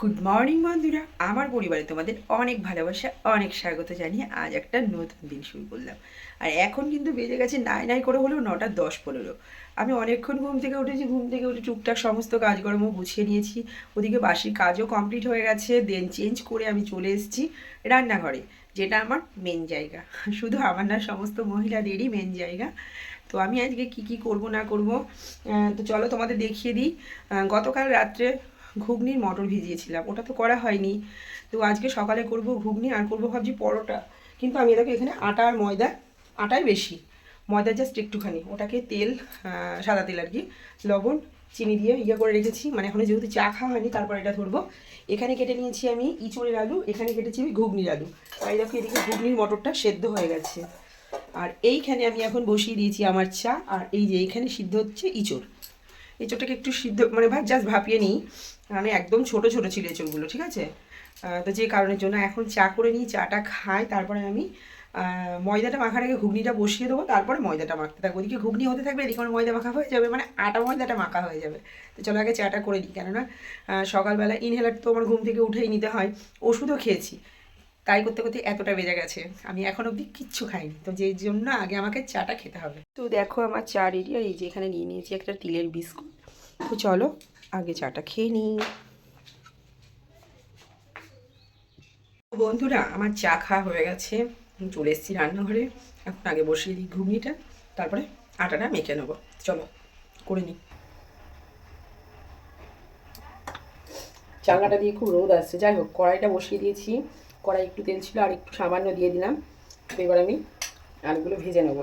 Good morning বন্ধুরা। আমার পরিবারে তোমাদের অনেক ভালোবাসা, অনেক স্বাগত জানিয়ে আজ একটা নতুন দিন শুরু করলাম। আর এখন কিন্তু বেজে গেছে নাই নাই করে হলেও নটা দশ পনেরো। আমি অনেকক্ষণ ঘুম থেকে উঠেছি, ঘুম থেকে উঠে টুকটাক সমস্ত কাজকর্ম গুছিয়ে নিয়েছি। ওদিকে বাসির কাজও কমপ্লিট হয়ে গেছে দেন চেঞ্জ করে আমি চলে এসেছি রান্নাঘরে, যেটা আমার মেন জায়গা। শুধু আমার না, সমস্ত মহিলাদেরই মেন জায়গা। তো আমি আজকে কি কি করব না করব তো চলো তোমাদের দেখিয়ে দিই। গতকাল রাত্রে ঘুগনির মটর ভিজিয়েছিলাম। ওটা তো করা হয়নি। তো আজকে সকালে করব ঘুগনি আর করব ভাবছি পরোটা। কিন্তু আমি দেখো এখানে আটা আর ময়দা, আটাই বেশি। ময়দা জাস্ট একটুখানি। ওটাকে তেল সাদা তেল আর কি লবণ, চিনি দিয়ে ইয়ে করে রেখেছি। মানে এখনও যেহেতু চা খাওয়া হয়নি, তারপর এটা ধরবো। এখানে কেটে নিয়েছি আমি ইঁচড়ের আলু, এখানে কেটেছি আমি ঘুগনির আলু। এই দেখো এদিকে ঘুগনির মটরটা সেদ্ধ হয়ে গেছে। আর এইখানে আমি এখন বসিয়ে দিয়েছি আমার চা। আর এই যে এইখানে সিদ্ধ হচ্ছে ইঁচড়। এঁচোড়টাকে একটু সিদ্ধ মানে ভাত জাস্ট ভাপিয়ে নিই। মানে একদম ছোট ছোট ছিল এঁচোড়গুলো ঠিক আছে? তো যে কারণের জন্য এখন চা করে নিই, চাটা খাই, তারপরে আমি ময়দাটা মাখার আগে ঘুগনিটা বসিয়ে দেবো, তারপরে ময়দাটা মাখতে থাকব। ওদিকে ঘুগনি হতে থাকবে, এদিকে আমার ময়দা মাখা হয়ে যাবে মানে আটা ময়দাটা মাখা হয়ে যাবে। তো চলো আগে চাটা করে নিই, কেননা সকালবেলা ইনহেলার তো আমার ঘুম থেকে উঠেই নিতে হয়, ওষুধও খেয়েছি। তাই করতে করতে এতটা বেজে গেছে, আমি এখন অবধি কিচ্ছু খাইনি। তো যেই জন্য আগে আমাকে চাটা খেতে হবে। তো দেখো আমার চা রেডি এই যে এখানে নিয়ে নিয়েছি একটা তিলের বিস্কুট। তো চলো আগে চাটা খেয়ে নিই। বন্ধুরা, আমার চা খাওয়া হয়ে গেছে। চলে এসেছি রান্নাঘরে। এখন আগে বসিয়ে দিই ঘুগনিটা, তারপরে আটাটা মেখে নেব। চলো, করে নিই। চাঙ্গাটা দিয়ে খুব রোদ আসছে। যাই হোক, কড়াইটা বসিয়ে দিয়েছি। কড়াই একটু তেল ছিল, আর একটু সামান্য দিয়ে দিলাম। এবার আমি আলুগুলো ভেজে নেব।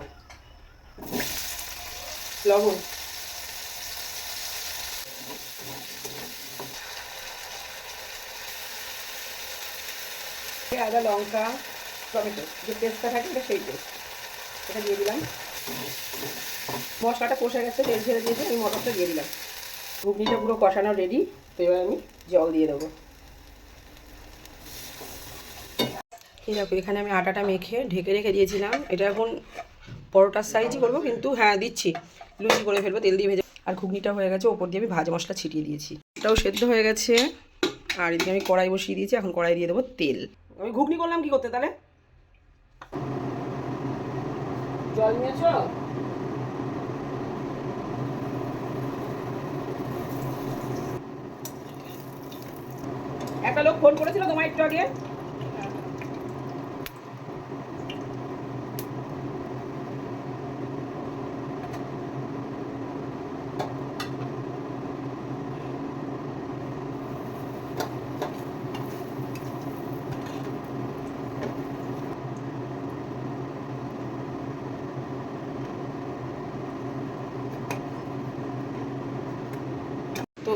লবণ। আদা, লঙ্কা, টমেটো, যে পেস্টটা থাকে এটা সেই পেস্ট। এটা দিয়ে দিলাম। মশলাটা কষে গেছে, তেল ছেড়ে দিয়েছে, আমি মটরটা দিয়ে দিলাম। ঘুগনিটা পুরো কষানো রেডি তো এবার আমি জল দিয়ে দেবো। এই দেখো, এখানে আমি আটাটা মেখে ঢেকে রেখে দিয়েছিলাম। এটা এখন পরোটার সাইজই করব, কিন্তু হ্যাঁ দিচ্ছি। লুচি করে ফেলব, তেল দিয়ে ভেজে। আর ঘুগনিটা হয়ে গেছে, ওপর দিয়ে আমি ভাজা মশলা ছিটিয়ে দিয়েছি। এটাও সেদ্ধ হয়ে গেছে। আর এদিকে আমি কড়াই বসিয়ে দিয়েছি, এখন কড়াই দিয়ে দেবো তেল। আমি ঘুগনি করলাম কি করতে তাহলে? জল নিয়েছ? একটা লোক ফোন করেছিল তোমার একটু আগে?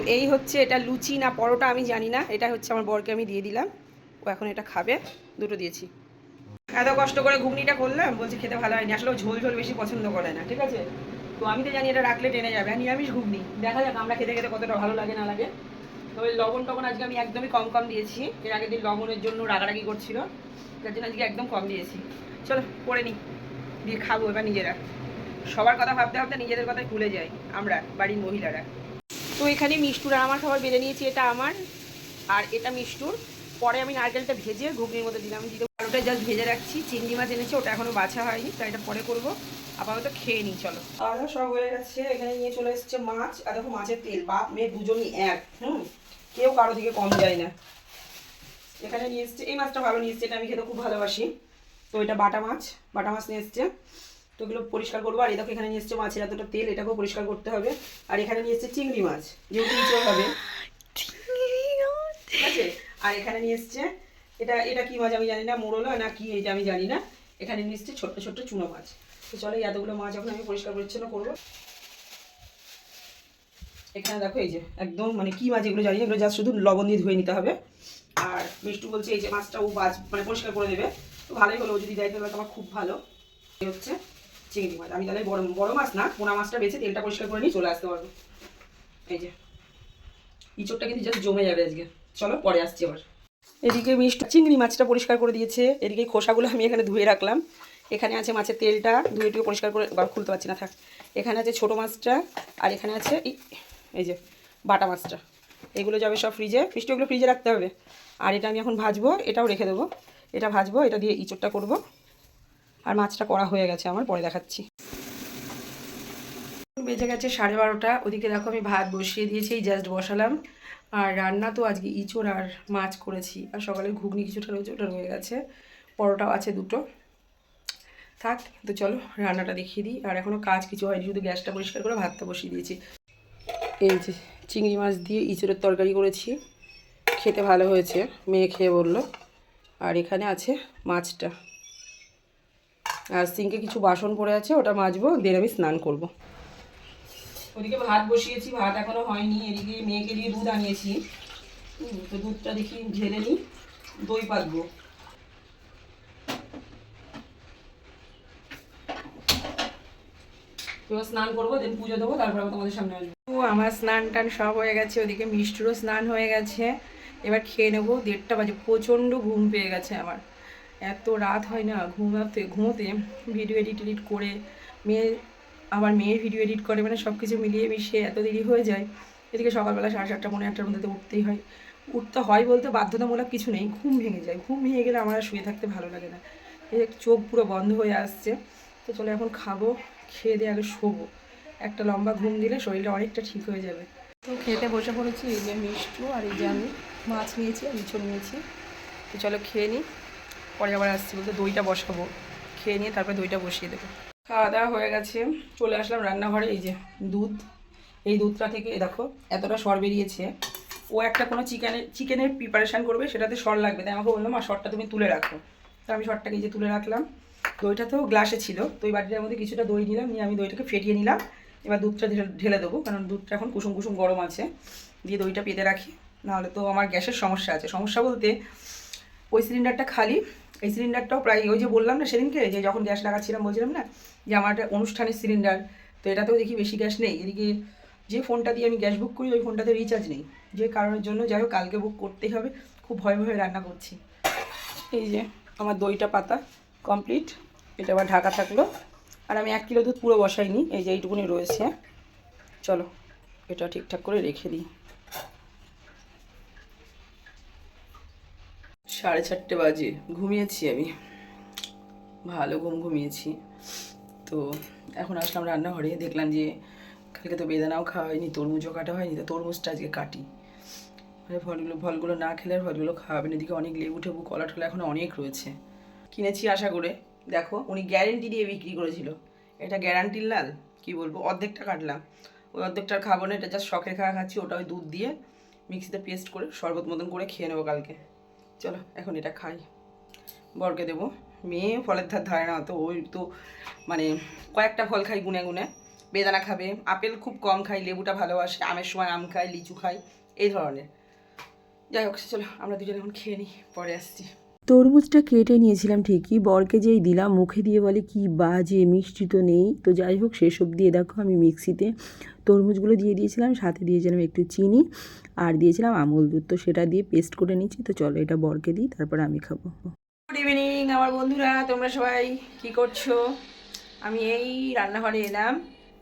এই হচ্ছে এটা লুচি না পরোটা, আমি জানি না। এটা হচ্ছে আমার বরকে আমি দিয়ে দিলাম। ও এখন এটা খাবে। দুটো দিয়েছি। এত কষ্ট করে ঘুগনিটা করলাম, বলছে খেতে ভালো হয়নি। আসলে ঝোল ঝোল বেশি পছন্দ করে না, ঠিক আছে? তো আমি তো জানি এটা রাখলে টেনে যাবে। আর নিরামিষ ঘুগনি। দেখা যাক আমরা খেতে খেতে কতটা ভালো লাগে, না লাগে। তবে লবণ টবণ আজকে আমি একদমই কম কম দিয়েছি। এর আগের দিন লবণের জন্য রাগারাগি করছিল। যার জন্য আজকে একদম কম দিয়েছি। চলো, করে নিই দিয়ে খাব এবার নিজেরা। সবার কথা ভাবতে ভাবতে নিজেদের কথাই ভুলে যাই। আমরা, বাড়ির মহিলারা। তো এখানে মিষ্টুর আর আমার খাবার বেড়ে নিয়েছি, এটা আমার আর এটা মিষ্টুর। পরে আমি নারকেলটা ভেজে ঘুগনির মধ্যে দিলাম। দিতে আলুটা জাস্ট ভেজে রাখছি। চিংড়ি মাছ এনেছি, ওটা এখনও বাছা হয়নি, তাই এটা পরে করব। আপাতত খেয়ে নিই, চলো। আদা সব হয়ে গেছে। এখানে নিয়ে চলে এসেছে মাছ। আর দেখো মাছের তেল। বাপ মেয়ে দুজনই এক, হুম? কেউ কারও দিকে কম যায় না। এখানে নিয়ে এসছে এই মাছটা ভালো নিয়ে এসছে, এটা আমি খেতে খুব ভালোবাসি। তো এটা বাটা মাছ। বাটা মাছ নিয়ে এসছে। তো এগুলো পরিষ্কার করব। আর এই দেখো এখানে নিয়ে এসছে মাছের এতটা তেল এটাকেও পরিষ্কার করতে হবে। আর এখানে নিয়ে এসছে চিংড়ি মাছ যেহেতু ইঁচড় হবে। ঠিক আছে? আর এখানে নিয়ে এসছে এটা এটা কি মাছ আমি জানি না মোরলা না কি এটা আমি জানি না। এখানে নিয়ে এসছে ছোট্ট ছোট্ট চুনো মাছ। তো চলো এই এতগুলো মাছ এখন আমি পরিষ্কার পরিচ্ছন্ন করব। এখানে দেখো এই যে একদম মানে কি মাছ এগুলো জানি না এগুলো যা শুধু লবণ দিয়ে ধুয়ে নিতে হবে। আর মিষ্টু বলছে এই যে মাছটা ও বাজ মানে পরিষ্কার করে দেবে। তো ভালোই হলো ও যদি দেয় তাহলে আমার খুব ভালো। হচ্ছে। চিংড়ি মাছ আমি তাহলে বড় বড় মাছ না, পোনা মাছটা বেছে তেলটা পরিষ্কার করে নিয়ে চলে আসতে পারব। এই যে। ইঁচড়টা কিন্তু জাস্ট জমে যাবে আজকে। চলো, পরে আসছি আবার। এদিকে মিষ্টি চিংড়ি মাছটা পরিষ্কার করে দিয়েছে। এদিকে খোসাগুলো আমি এখানে ধুয়ে রাখলাম। এখানে আছে মাছের তেলটা, ধুয়ে টুয়ে পরিষ্কার করে বা খুলতে পারছি না, থাক। এখানে আছে ছোটো মাছটা, আর এখানে আছে এই- যে, বাটা মাছটা। এগুলো যাবে সব ফ্রিজে। মিষ্টি ওগুলো ফ্রিজে রাখতে হবে। আর এটা আমি এখন ভাজবো, এটাও রেখে দেবো। এটা ভাজবো, এটা দিয়ে ইঁচড়টা করব। আর মাছটা করা হয়ে গেছে আমার, পরে দেখাচ্ছি। বেজে গেছে সাড়ে বারোটা, ওদিকে দেখো আমি ভাত বসিয়ে দিয়েছি, এই জাস্ট বসালাম। আর রান্না তো আজকে ইঁচড় আর মাছ করেছি, আর সকালে ঘুগনি কিছুটা রয়েছে, ওটা রয়ে গেছে। পরোটাও আছে দুটো। থাক, তো চলো রান্নাটা দেখিয়ে দিই। আর এখনও কাজ কিছু হয়নি, শুধু গ্যাসটা পরিষ্কার করে ভাতটা বসিয়ে দিয়েছি। এই যে চিংড়ি মাছ দিয়ে ইঁচড়ের তরকারি করেছি, খেতে ভালো হয়েছে, মেয়ে খেয়ে বলল। আর এখানে আছে মাছটা। আর সিঙ্কে কিছু বাসন পড়ে আছে ওটা মাজবো দেন আমি স্নান করব। ওদিকে ভাত বসিয়েছি ভাত এখনও হয়নি এদিকে মেয়েকে দিয়ে দুধ আনিয়েছি। তো দুধটা দেখি ঢেলে নিই দই পাতবো। এবার স্নান করব দেন পুজো দেবো তারপর তোমাদের সামনে আসব। ও আমার স্নান টান সব হয়ে গেছে ওদিকে মিষ্টিরও স্নান হয়ে গেছে। এবার খেয়ে নেব দেড়টা বাজে প্রচণ্ড ঘুম পেয়ে গেছে আমার। এত রাত হয় না, ঘুমাতে, ঘুমোতে ভিডিও এডিট এডিট করে মেয়ে, আবার মেয়ের ভিডিও এডিট করে মানে সব কিছু মিলিয়ে মিশিয়ে এত দেরি হয়ে যায়। এদিকে সকালবেলা সাড়ে সাতটা পনেরো আটটার মধ্যে উঠতেই হয়। উঠতে হয় বলতে বাধ্যতামূলক কিছু নেই, ঘুম ভেঙে যায়। ঘুম ভেঙে গেলে আমার আর শুয়ে থাকতে ভালো লাগে না। এই চোখ পুরো বন্ধ হয়ে আসছে, তো চলো এখন খাব, খেয়ে দিয়ে আগে শোবো। একটা লম্বা ঘুম দিলে শরীরটা অনেকটা ঠিক হয়ে যাবে। তো খেতে বসে পড়েছি এই যে মিষ্টু আর এই যে আমি। মাছ নিয়েছি, আর নিয়েছি। তো চলো খেয়ে নিই পরে আবার আসছি বলতে দইটা বসাবো। খেয়ে নিয়ে তারপরে দইটা বসিয়ে দেবো। খাওয়া দাওয়া হয়ে গেছে, চলে আসলাম রান্নাঘরে, এই যে দুধ। এই দুধটা থেকে দেখো, এতটা সর বেরিয়েছে। ও একটা কোনো চিকেনের চিকেনের প্রিপারেশান করবে, সেটাতে সর লাগবে। তাই আমাকে বলল, মা, সরটা তুমি তুলে রাখো। তো আমি সরটাকে এই যে তুলে রাখলাম। দইটা তো গ্লাসে ছিল দই বাটিটার মধ্যে কিছুটা দই নিলাম নিয়ে আমি দইটাকে ফেটিয়ে নিলাম। এবার দুধটা ঢেলে দেবো, কারণ দুধটা এখন কুসুম কুসুম গরম আছে। দিয়ে দইটা পেতে রাখি। নাহলে তো আমার গ্যাসের সমস্যা আছে। সমস্যা বলতে ওই সিলিন্ডারটা খালি এই সিলিন্ডারটাও প্রায় ওই যে বললাম না সেদিনকে, যে যখন গ্যাস লাগাচ্ছিলাম বলছিলাম না, যে আমার একটা অনুষ্ঠানের সিলিন্ডার, তো এটাতেও দেখি বেশি গ্যাস নেই। এদিকে যে ফোনটা দিয়ে আমি গ্যাস বুক করি, ওই ফোনটাতে রিচার্জ নেই। যে কারণের জন্য, যাই হোক, কালকে বুক করতেই হবে। খুব ভয় ভয়ে রান্না করছি। এই যে আমার দইটা পাতা কমপ্লিট এটা আবার ঢাকা থাকল। আর আমি এক কিলো দুধ পুরো বসাইনি, এই যে এইটুকুনি রয়েছে। চলো, এটা ঠিকঠাক করে রেখে দিই। সাড়ে চারটে বাজে। ঘুমিয়েছি আমি। ভালো ঘুম ঘুমিয়েছি। তো এখন আসলাম রান্নাঘরে। দেখলাম যে কালকে তো বেদানাও খাওয়া হয়নি, তরমুজও কাটা হয়নি, তো তরমুজটা আজকে কাটি। মানে ফলগুলো ফলগুলো না খেলে আর ফলগুলো খাওয়াবেন এদিকে অনেক লেবু টেবু কলা টলা এখন অনেক রয়েছে। কিনেছি আশা করে। দেখো, উনি গ্যারেন্টি দিয়ে বিক্রি করেছিল। এটা গ্যারান্টির লাল, কি বলব? অর্ধেকটা কাটলাম। ওই অর্ধেকটা খাব না, এটা জাস্ট শখের খাওয়া খাচ্ছি, ওটা ওই দুধ দিয়ে মিক্সিতে পেস্ট করে শরবত মতন করে খেয়ে নেব কালকে। চলো, এখন এটা খাই। বরকে দেবো। মেয়ে ফলের ধার ধারে না, তো ওই তো মানে কয়েকটা ফল খাই গুনে গুনে। বেদানা খাবে, আপেল খুব কম খাই, লেবুটা ভালোবাসে, আমের সময় আম খাই, লিচু খাই, এই ধরনের। যাই হোক, চলো, আমরা দুজন এখন খেয়ে নিই, পরে আসছি। তরমুজটা কেটে নিয়েছিলাম ঠিকই। বরকে যেই দিলাম, মুখে দিয়ে বলে, কি বাজে, মিষ্টি তো নেই। তো যাই হোক সেসব দিয়ে দেখো আমি মিক্সিতে তরমুজগুলো দিয়ে দিয়েছিলাম, সাথে দিয়েছিলাম একটু চিনি আর দিয়েছিলাম আমুল দুধ। তো সেটা দিয়ে পেস্ট করে নিচ্ছি। তো চলো এটা বরকে দিই, তারপর আমি খাব। গুড ইভিনিং আমার বন্ধুরা, তোমরা সবাই কি করছ? আমি এই রান্নাঘরে এলাম,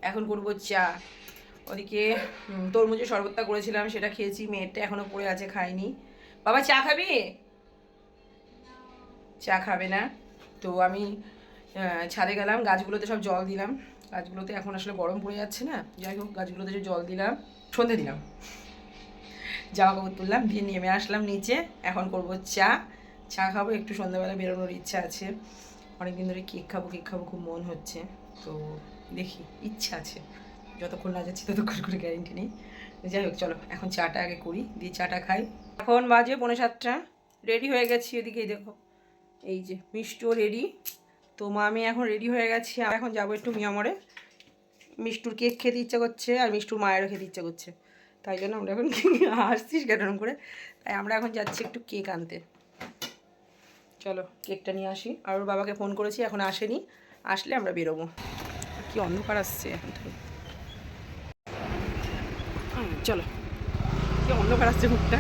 এখন করব চা। ওদিকে তরমুজের শরবতটা করেছিলাম, সেটা খেয়েছি, মেয়েরটা এখনও পড়ে আছে খাইনি বাবা, চা খাবি? চা খাবে না। তো আমি ছাদে গেলাম, গাছগুলোতে সব জল দিলাম। গাছগুলোতে এখন আসলে গরম পড়ে যাচ্ছে না। যাই হোক, গাছগুলোতে যে জল দিলাম, সন্ধে দিলাম। জামা কাপড় তুললাম, দিয়ে নেমে আসলাম নিচে। এখন করব চা। চা খাব, একটু সন্ধ্যাবেলা বেরোনোর ইচ্ছা আছে। অনেকদিন ধরে কেক খাব কেক খাব, খুব মন হচ্ছে। তো দেখি, ইচ্ছা আছে। যতক্ষণ না যাচ্ছি, ততক্ষণ করে গ্যারেন্টি নেই। যাই হোক, চলো, এখন চাটা আগে করি, দিয়ে চাটা খাই। এখন বাজে পৌনে সাতটা। রেডি হয়ে গেছি এদিকেই দেখো। এই যে, মিষ্টিও রেডি তো মা, আমি এখন রেডি হয়ে গেছি। আর এখন যাব একটু মিয়ামরে মিষ্টুর কেক খেতে ইচ্ছা করছে আর মিষ্টুর মায়েরও খেতে ইচ্ছা করছে। তাই জন্য আমরা এখন আসছিস কেন করে? তাই আমরা এখন যাচ্ছি একটু কেক আনতে। চলো কেকটা নিয়ে আসি। আর ওর বাবাকে ফোন করেছি, এখন আসেনি। আসলে আমরা বেরোবো। কি অন্ধকার আসছে। এখন থেকে চলো। কি অন্ধকার আসছে মুখটা।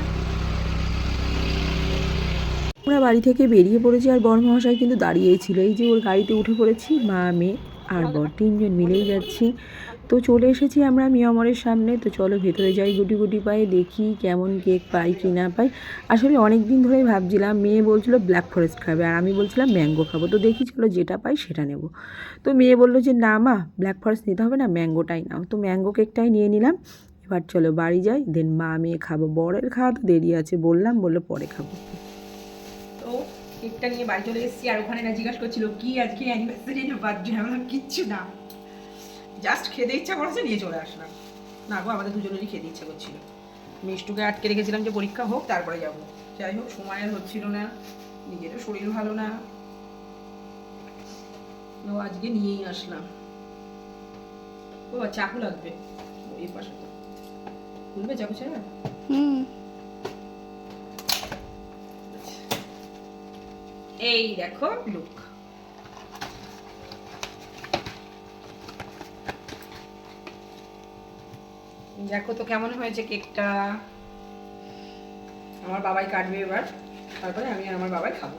আমরা বাড়ি থেকে বেরিয়ে পড়েছি আর বরমহাশয় কিন্তু দাঁড়িয়েই ছিল। এই যে ওর গাড়িতে উঠে পড়েছি, মা মেয়ে আর বর তিনজন মিলেই যাচ্ছি। তো চলে এসেছি আমরা মিয়ামরের সামনে। তো চলো ভেতরে যাই গুটি গুটি পায়ে, দেখি কেমন কেক পাই কি না পাই। আসলে অনেক দিন ধরেই ভাবছিলাম, মেয়ে বলছিল ব্ল্যাক ফরেস্ট খাবে আর আমি বলছিলাম ম্যাঙ্গো খাব। তো দেখি চলো যেটা পাই সেটা নেব। তো মেয়ে বলল যে, না মা, ব্ল্যাক ফরেস্ট নিতে হবে না, ম্যাঙ্গোটাই নাও। তো ম্যাঙ্গো কেকটাই নিয়ে নিলাম। এবার চলো বাড়ি যাই, দেন মা মেয়ে খাব। বরের খাওয়া তো দেরি আছে, বললাম, বলল পরে খাব। কেকটা নিয়ে বাড়ি চলে এসেছি আর ওখানে না জিজ্ঞাসা করছিল, কি আজকে অ্যানিভার্সারি না বার্থডে? আমি বললাম, কিচ্ছু না। জাস্ট খেতে ইচ্ছা করেছে, নিয়ে চলে আসলাম। না গো, আমাদের দুজনেরই খেতে ইচ্ছা করছিল। মিষ্টুকে আটকে রেখেছিলাম যে পরীক্ষা হোক, তারপরে যাব। যাই হোক, সময় আর হচ্ছিল না, নিজেরও শরীর ভালো না। তো আজকে নিয়েই আসলাম। ও চাকু লাগবে। ওই পাশে। খুলবে চাকু ছেড়ে? এই দেখো লুক দেখো তো কেমন হয়েছে কেকটা। আমার বাবাই কাটবে এবার তারপরে আমি আর আমার বাবাই খাব।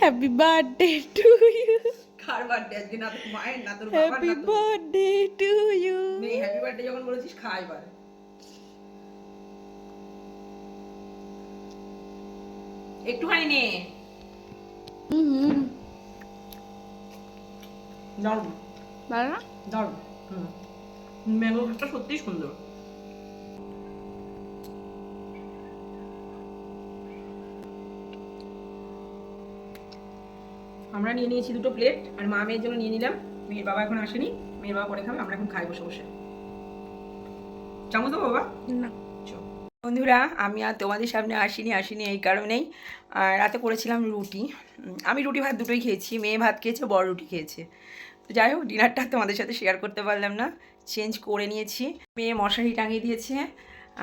হ্যাপি বার্থডে টু ইউ কার বার্থডে আজকে? না তোর মায়ের না তোর বাবার happy birthday to you happy birthday যখন বলেছিস খা এবার। একটুখানি নে। দারুণ। ভালো না? দারুণ হুম। ম্যাঙ্গো কেকটা সত্যিই সুন্দর। আমরা নিয়ে নিয়েছি দুটো প্লেট আর মা মেয়ের জন্য নিয়ে নিলাম। মেয়ের বাবা এখন আসেনি মেয়ের বাবা পরে খাবে আমরা এখন খাই বসে বসে। চামচ দেবো বাবা? না। বন্ধুরা, আমি আর তোমাদের সামনে আসিনি আসিনি এই কারণেই। আর রাতে করেছিলাম রুটি। আমি রুটি ভাত দুটোই খেয়েছি, মেয়ে ভাত খেয়েছে, বড় রুটি খেয়েছে। তো যাই হোক, ডিনারটা তোমাদের সাথে শেয়ার করতে পারলাম না। চেঞ্জ করে নিয়েছি। মেয়ে মশারি টাঙিয়ে দিয়েছে।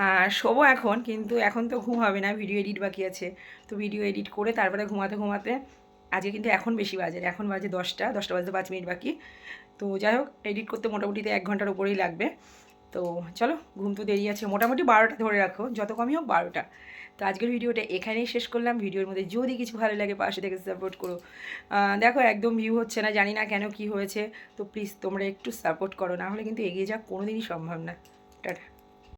আর শোবো এখন, কিন্তু এখন তো ঘুম হবে না ভিডিও এডিট বাকি আছে। তো ভিডিও এডিট করে তারপরে ঘুমাতে ঘুমাতে, আজকে কিন্তু এখন বেশি বাজে, এখন বাজে দশটা দশটা বাজতে পাঁচ মিনিট বাকি। তো যাই হোক এডিট করতে মোটামুটিতে এক ঘণ্টার উপরেই লাগবে। তো চলো, ঘুম তো দেরি আছে। মোটামুটি বারোটা ধরে রাখো, যত কমই হোক বারোটা। তো আজকের ভিডিওটা এখানেই শেষ করলাম। ভিডিওর মধ্যে যদি কিছু ভালো লাগে পাশে থেকে সাপোর্ট করো। দেখো একদম ভিউ হচ্ছে না, জানি না কেন কি হয়েছে। তো প্লিজ তোমরা একটু সাপোর্ট করো, না হলে কিন্তু এগিয়ে যাওয়া কোনো দিনই সম্ভব না। টাটা।